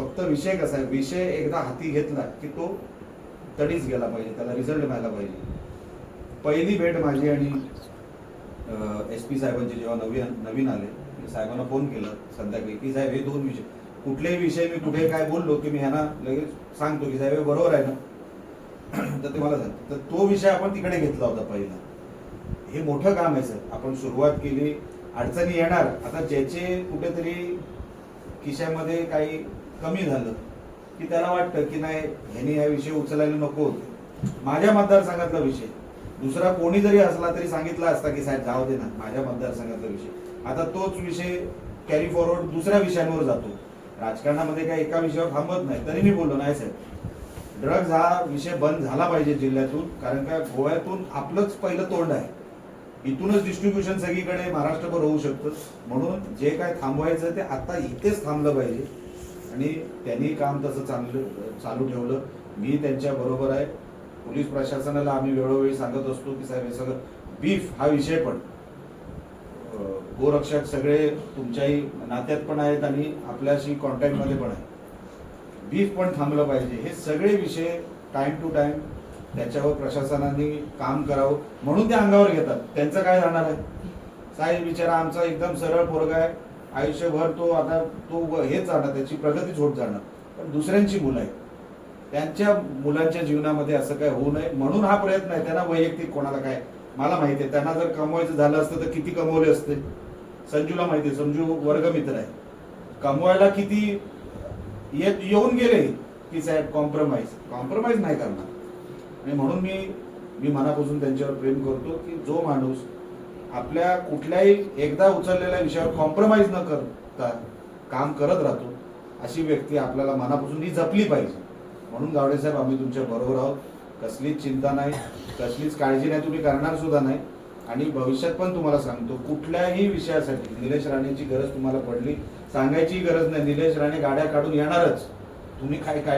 फक्त विषय कसा आहे? विषय एकदा हाती घेतला की तो तडीच गेला पाहिजे त्याला रिझल्ट मिळाला पाहिजे. पहिली भेट माझी आणि एस पी साहेबांची जेव्हा नवीन नवीन आले मी साहेबांना फोन केला संध्याकाळी की साहेब हे दोन विषय कुठलेही विषय मी कुठे काय बोललो की मी ह्यांना लगेच सांगतो की साहेब हे बरोबर आहे ना? तर ते मला सांग तर तो विषय आपण तिकडे घेतला होता पहिला. हे मोठं काम आहे सर आपण सुरुवात केली अडचणी येणार. आता ज्याचे कुठेतरी खिशामध्ये काही कमी झालं. की त्याला वाटतं की नाही ह्यानी हा विषय उचलायला नको होते. माझ्या मतदारसंघातला विषय. दुसरा कोणी जरी असला तरी सांगितला असता की साहेब जाऊ दे ना माझ्या मतदारसंघातला विषय. आता तोच विषय कॅरी फॉरवर्ड दुसऱ्या विषयांवर जातो. राजकारणामध्ये काही एका विषयावर थांबत नाही. तरी मी बोललो नाही साहेब. ड्रग्ज हा विषय बंद झाला पाहिजे जिल्ह्यातून कारण का गोव्यातून आपलंच पहिलं तोंड आहे. इथूनच डिस्ट्रीब्युशन सगळीकडे महाराष्ट्रभर होऊ शकतं. म्हणून जे काय थांबवायचं ते आता इथेच थांबलं पाहिजे. आणि त्यांनी काम तसं चांगलं चालू ठेवलं. मी त्यांच्या बरोबर आहे. पोलीस प्रशासनाला आम्ही वेळोवेळी सांगत असतो की साहेब हे सगळं बीफ हा विषय पण. गोरक्षक सगळे तुमच्याही नात्यात पण आहेत आणि आपल्याशी कॉन्टॅक्टमध्ये पण आहे बीफ पण थांबलं पाहिजे. हे सगळे विषय टाइम टू टाइम त्याच्यावर प्रशासनाने काम करावं म्हणून ते अंगावर घेतात. त्यांचं काय राहणार आहे? साहेब बिचारा आमचा एकदम सरळ पोरगा आहे. आयुष्यभर तो आता तो व- हेच जाणार त्याची प्रगतीच होत जाणार पण दुसऱ्यांची मुलं आहेत. त्यांच्या मुलांच्या जीवनामध्ये असं काय होऊ नये म्हणून हा प्रयत्न आहे. त्यांना वैयक्तिक कोणाला काय मला माहिती आहे. त्यांना जर कमवायचं झालं असतं तर किती कमवले असते? संजूला माहिती आहे. संजू वर्गमित्र आहे. कमवायला किती येत येऊन गेले की साहेब कॉम्प्रोमाइज कॉम्प्रोमाइज नाही करणार. आणि म्हणून मी मी मनापासून त्यांच्यावर प्रेम करतो की जो माणूस आपल्या कुठल्याही एकदा उचललेल्या विषयावर कॉम्प्रोमाइज न करता काम करत राहतो अशी व्यक्ती आपल्याला मनापासून ही जपली पाहिजे. म्हणून गावडे साहेब आम्ही तुमच्या बरोबर आहोत. कसलीच चिंता नाही कसलीच काळजी नाही तुम्ही करणार सुद्धा नाही. आणि भविष्यात पण तुम्हाला सांगतो कुठल्याही विषयासाठी निलेश राणेची गरज तुम्हाला पडली सांगायची गरज नाही. निलेश राणे गाड्या काढून येणारच. तुम्ही काय काय